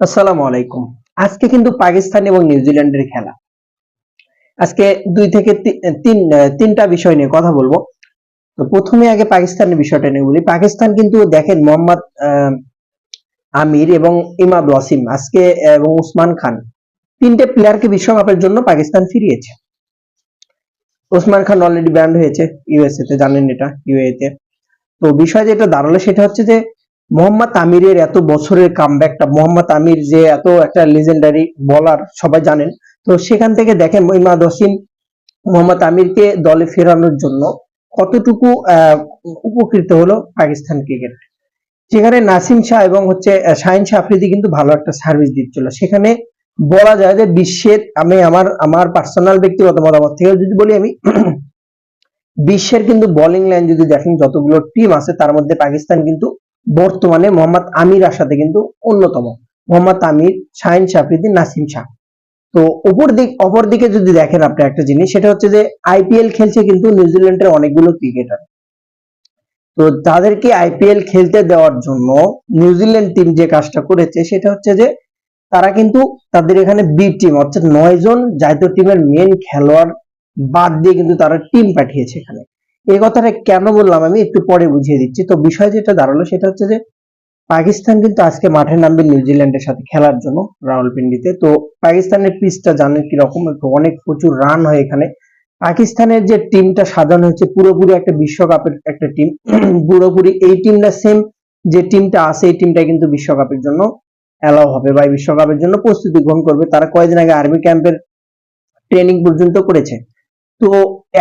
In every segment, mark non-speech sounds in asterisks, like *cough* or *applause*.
আসসালামু আলাইকুম। আজকে কিন্তু পাকিস্তান এবং নিউজিল্যান্ডের খেলা। আজকে দুই থেকে তিন তিনটা বিষয় নিয়ে কথা বলব। তো প্রথমে আগে পাকিস্তানের বিষয়টা নিয়ে বলি। পাকিস্তান কিন্তু দেখেন মোহাম্মদ আমির এবং ইমাদ ওয়াসিম আজকে এবং উসমান খান তিনটে প্লেয়ারকে বিশ্বকাপের জন্য পাকিস্তান ফিরিয়েছে। ওসমান খান অলরেডি ব্যান্ড হয়েছে। ইউএসএ তে জানেন এটা ইউএ তে তো বিষয় যেটা দাঁড়াল সেটা হচ্ছে যে মোহাম্মদ আমিরের এত বছরের কামব্যাকটা মোহাম্মদ আমির যে এত একটা লেজেন্ডারি বলার সবাই জানেন। তো সেখান থেকে দেখেন ইমাদ ওসিম মোহাম্মদ আমিরকে দলে ফেরানোর জন্য কতটুকু উপকৃত হলো পাকিস্তান ক্রিকেট যেখানে নাসিম শাহ এবং হচ্ছে শাহিন শাহ আফ্রিদি কিন্তু ভালো একটা সার্ভিস দিচ্ছিল। সেখানে বলা যায় যে বিশ্বের, আমি আমার আমার পার্সোনাল ব্যক্তিগত মতামত থেকে যদি বলি আমি, *clears throat* বিশ্বের কিন্তু বোলিং লাইন যদি দেখেন যতগুলো টিম আছে, তার মধ্যে পাকিস্তান কিন্তু বর্তমানে মোহাম্মদ আমির আসাতে কিন্তু অন্যতম। মোহাম্মদ আমির, শাহিন শাহ নাসিম শাহ। তো অপর দিক, অপর দিকে যদি দেখেন আপনি একটা জিনিস, সেটা হচ্ছে যে আইপিএল খেলছে কিন্তু নিউজিল্যান্ডের অনেকগুলো ক্রিকেটার। তো তাদেরকে আইপিএল খেলতে দেওয়ার জন্য নিউজিল্যান্ড টিম যে কাজটা করেছে, সেটা হচ্ছে যে তারা কিন্তু তাদের এখানে বি টিম অর্থাৎ নয় জন জাতীয় টিমের মেন খেলোয়াড় বাদ দিয়ে কিন্তু তারা টিম পাঠিয়েছে এখানে। এই কথাটা কেন বললাম আমি? একটু পরে বুঝিয়ে দিচ্ছি। তো বিষয় যেটা দাঁড়াল সেটা হচ্ছে যে, পাকিস্তান কিন্তু আজকে মাঠে নামবে নিউজিল্যান্ডের সাথে খেলার জন্য রাওয়ালপিন্ডিতে। তো পাকিস্তানের পিচটা জানেন কীরকম? অনেক প্রচুর রান হয় এখানে। পাকিস্তানের যে টিমটা সাজানো হয়েছে, পুরোপুরি একটা বিশ্বকাপের একটা টিম। *clears throat* পুরোপুরি এই টিমটা সেম যে টিমটা আছে, এই টিমটা কিন্তু বিশ্বকাপের জন্য অ্যালাউ হবে বা বিশ্বকাপের জন্য প্রস্তুতি গ্রহণ করবে। তারা কয়েকদিন আগে আর্মি ক্যাম্পের ট্রেনিং পর্যন্ত করেছে। তো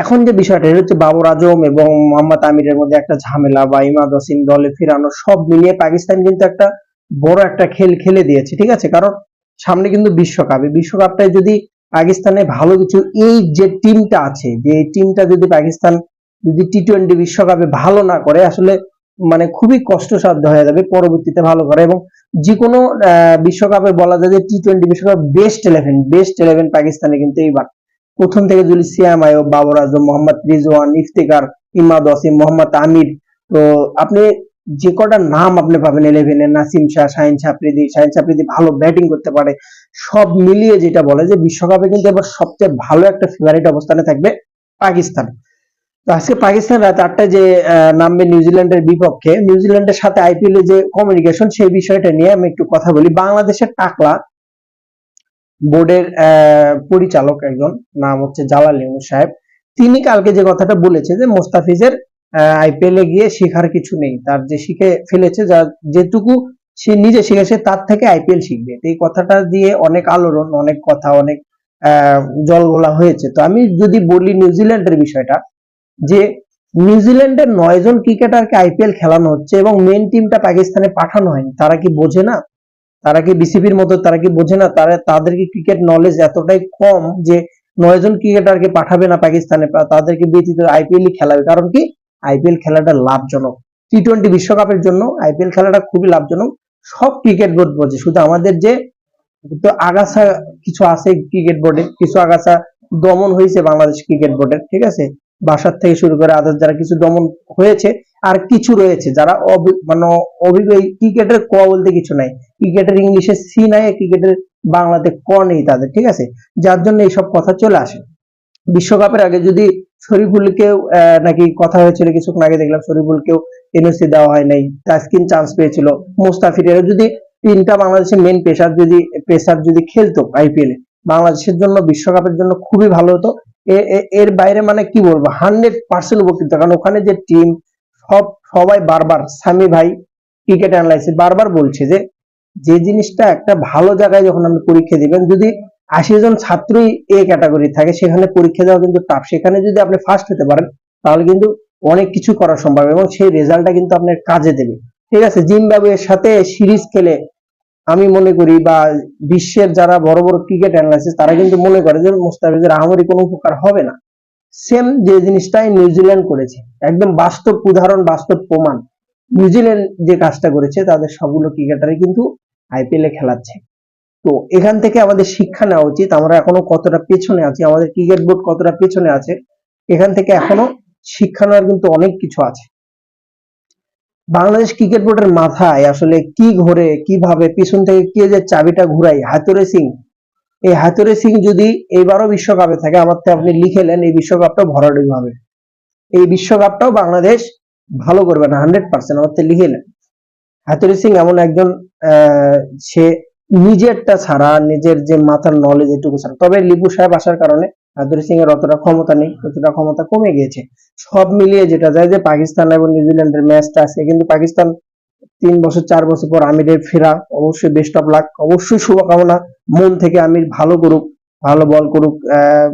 এখন যে বিষয়টা হচ্ছে বাবর আজম এবং মোহাম্মদ আমিরের মধ্যে একটা ঝামেলা বা ইমাদ ওয়াসিম দলে ফেরানো, সব মিলিয়ে পাকিস্তান কিন্তু একটা বড় একটা খেল খেলে দিয়েছে, ঠিক আছে? কারণ সামনে কিন্তু বিশ্বকাপ, এই বিশ্বকাপটায় যদি পাকিস্তানে ভালো কিছু, এই যে টিমটা আছে, যে টিমটা যদি পাকিস্তান যদি টি টোয়েন্টি বিশ্বকাপে ভালো না করে, আসলে মানে খুবই কষ্টসাধ্য হয়ে যাবে, পরবর্তীতে ভালো করে এবং যে কোনো বিশ্বকাপে বলা যায় যে টি টোয়েন্টি বিশ্বকাপ বেস্ট ইলেভেন বেস্ট ইলেভেন পাকিস্তানে কিন্তু এইবার প্রথম থেকে যদি সিয়াম আয়ব বাবর আজম, মোহাম্মদ রিজওয়ান, ইফতেকার, ইমাদ ওয়াসিম, মোহাম্মদ আমির, তো আপনি যে কটা নাম আপনি পাবেন ইলেভেনে নাসিম শাহ, শাহিন সাপ্রিদি শাহিন সাপ্রিদি ভালো ব্যাটিং করতে পারে, সব মিলিয়ে যেটা বলে যে বিশ্বকাপে কিন্তু এবার সবচেয়ে ভালো একটা ফেভারিট অবস্থানে থাকবে পাকিস্তান। তো আজকে পাকিস্তান রাত আটটায় যে নামবে নিউজিল্যান্ডের বিপক্ষে, নিউজিল্যান্ডের সাথে আইপিএল এর যে কমিউনিকেশন সেই বিষয়টা নিয়ে আমি একটু কথা বলি। বাংলাদেশের টাকলা বোর্ডের পরিচালক একজন নাম হচ্ছে জালাল ইউনুস সাহেব। তিনি কালকে যে কথাটা বলেছে যে মোস্তাফিজের আইপিএল এ গিয়ে শেখার কিছু নেই। তার যে শিখে ফেলেছে যা যেটুকু সে নিজে শিখেছে তার থেকে আইপিএল শিখবে। এই কথাটা দিয়ে অনেক আলোড়ন অনেক কথা অনেক আহ, জলঘোলা হয়েছে। তো আমি যদি বলি নিউজিল্যান্ডের বিষয়টা যে নিউজিল্যান্ডের নয়জন ক্রিকেটারকে আইপিএল খেলানো হচ্ছে এবং মেন টিমটা পাকিস্তানে পাঠানো হয়নি তারা কি বোঝে না? তারা কি বিসিবির মতো তারা কি বোঝে না? তারা তাদের কি ক্রিকেট নলেজ এতটাই কম যে নয়জন ক্রিকেটারকে পাঠাবে না পাকিস্তানে তাদেরকে ব্যতীত আইপিএল খেলাবে। কারণ কি? আইপিএল খেলাটা লাভজনক। টি টোয়েন্টি বিশ্বকাপের জন্য আইপিএল খেলাটা খুবই লাভজনক। সব ক্রিকেট বোর্ড বোঝে শুধু আমাদের যে তো আগাছা কিছু আছে ক্রিকেট বোর্ডে কিছু আগাছা দমন হয়েছে বাংলাদেশ ক্রিকেট বোর্ডের ঠিক আছে? বাসার থেকে শুরু করে আদার যারা কিছু দমন হয়েছে আর কিছু রয়েছে যারা মানে অভিজ্ঞ ক্রিকেটের ক বলতে কিছু নাই। ক্রিকেটের ইংলিশে সি নাই ক্রিকেটের বাংলাতে ক নেই তাদের, ঠিক আছে? যার জন্য এইসব কথা চলে আসে। বিশ্বকাপের আগে যদি শরীফুলকেও নাকি কথা হয়েছিল কিছুক্ষণ আগে, দেখলাম শরীফুলকেও এনওসি দেওয়া হয় নাই, তাসকিন চান্স পেয়েছিল। মুস্তাফির এরা যদি তিনটা বাংলাদেশের মেন পেশার যদি পেশার যদি খেলতো আইপিএল এ, বাংলাদেশের জন্য, বিশ্বকাপের জন্য খুবই ভালো হতো। এর বাইরে মানে কি বলব? হান্ড্রেড পার্সেন্ট উপকৃত। কারণ ওখানে যে টিম সব, সবাই বারবার, সামি ভাই ক্রিকেট অ্যানালাইসিস বারবার বলছে যে যে জিনিসটা একটা ভালো জায়গায় যখন আপনি পরীক্ষা দিবেন, যদি আশি জন ছাত্রই এ ক্যাটাগরি থাকে, সেখানে পরীক্ষা দেওয়া কিন্তু টাফ সেখানে যদি আপনি ফার্স্ট হতে পারেন, তাহলে কিন্তু অনেক কিছু করা সম্ভব এবং সেই রেজাল্টটা কিন্তু আপনার কাজে দেবে। ঠিক আছে, জিম্বাবুয়ের সাথে সিরিজ খেলে আমি মনে করি বা বিশ্বের যারা বড় বড় ক্রিকেট অ্যানালাইসিস তারা কিন্তু মনে করে যে, মুস্তাফিজের আহামরি কোনো উপকার হবে না। সেম যে জিনিসটাই নিউজিল্যান্ড করেছে। একদম বাস্তব উদাহরণ, বাস্তব প্রমাণ। নিউজিল্যান্ড যে কাজটা করেছে, তাদের সবগুলো ক্রিকেটারই কিন্তু আইপিএল খেলাচ্ছে। তো এখান থেকে আমাদের শিক্ষা নেওয়া উচিত। আমরা এখনও কতটা পেছনে আছি, আমাদের ক্রিকেট বোর্ড কতটা পেছনে আছে, এখান থেকে এখনও শিক্ষা নেওয়ার কিন্তু অনেক কিছু আছে। বাংলাদেশ ক্রিকেট বোর্ডের মাথায় আসলে কি ঘোরে, কীভাবে, পিছন থেকে কে যে চাবিটা ঘুরাই হাতুরে সিং এই হাতুরে সিং যদি এবারও বিশ্বকাপে থাকে, আমার তো আপনি লিখেলেন এই বিশ্বকাপটা ভরাডুবি হবে। এই বিশ্বকাপটাও বাংলাদেশ ভালো করবে না, হান্ড্রেড পার্সেন্ট, আমার তো লিখেলেন। হাতুরি সিং এমন একজন সে নিজেরটা ছাড়া, নিজের যে মাথার নলেজ এটুকু ছাড়া। তবে লিপু সাহেব আসার কারণে হাতুরি সিং এর অতটা ক্ষমতা নেই, অতটা ক্ষমতা কমে গিয়েছে। সব মিলিয়ে যেটা যায় যে পাকিস্তান এবং নিউজিল্যান্ডের ম্যাচটা আছে, কিন্তু পাকিস্তান তিন বছর, চার বছর পর আমিরের ফেরা। অবশ্যই বেস্ট অফ লাক অবশ্যই শুভকামনা। মন থেকে আমির ভালো করুক, ভালো বল করুক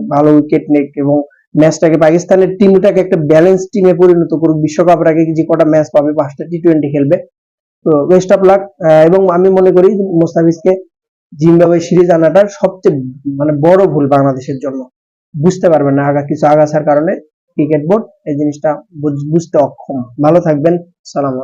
ভালো উইকেট নিক এবং ম্যাচটাকে পাকিস্তানের টিমটাকে একটা ব্যালেন্স টিমে পরিণত করুক। বিশ্বকাপের আগে যে কটা ম্যাচ পাবে, পাঁচটা টি টোয়েন্টি খেলবে। তো বেস্ট অফ লাক এবং আমি মনে করি মোস্তাফিজকে জিম্বাবুয়ে সিরিজ আনাটা সবচেয়ে মানে বড় ভুল বাংলাদেশের জন্য। বুঝতে পারবেন না, আগা, কিছু আগাছার কারণে ক্রিকেট বোর্ড এই জিনিসটা বুঝ- বুঝতে অক্ষম। ভালো থাকবেন, সালাম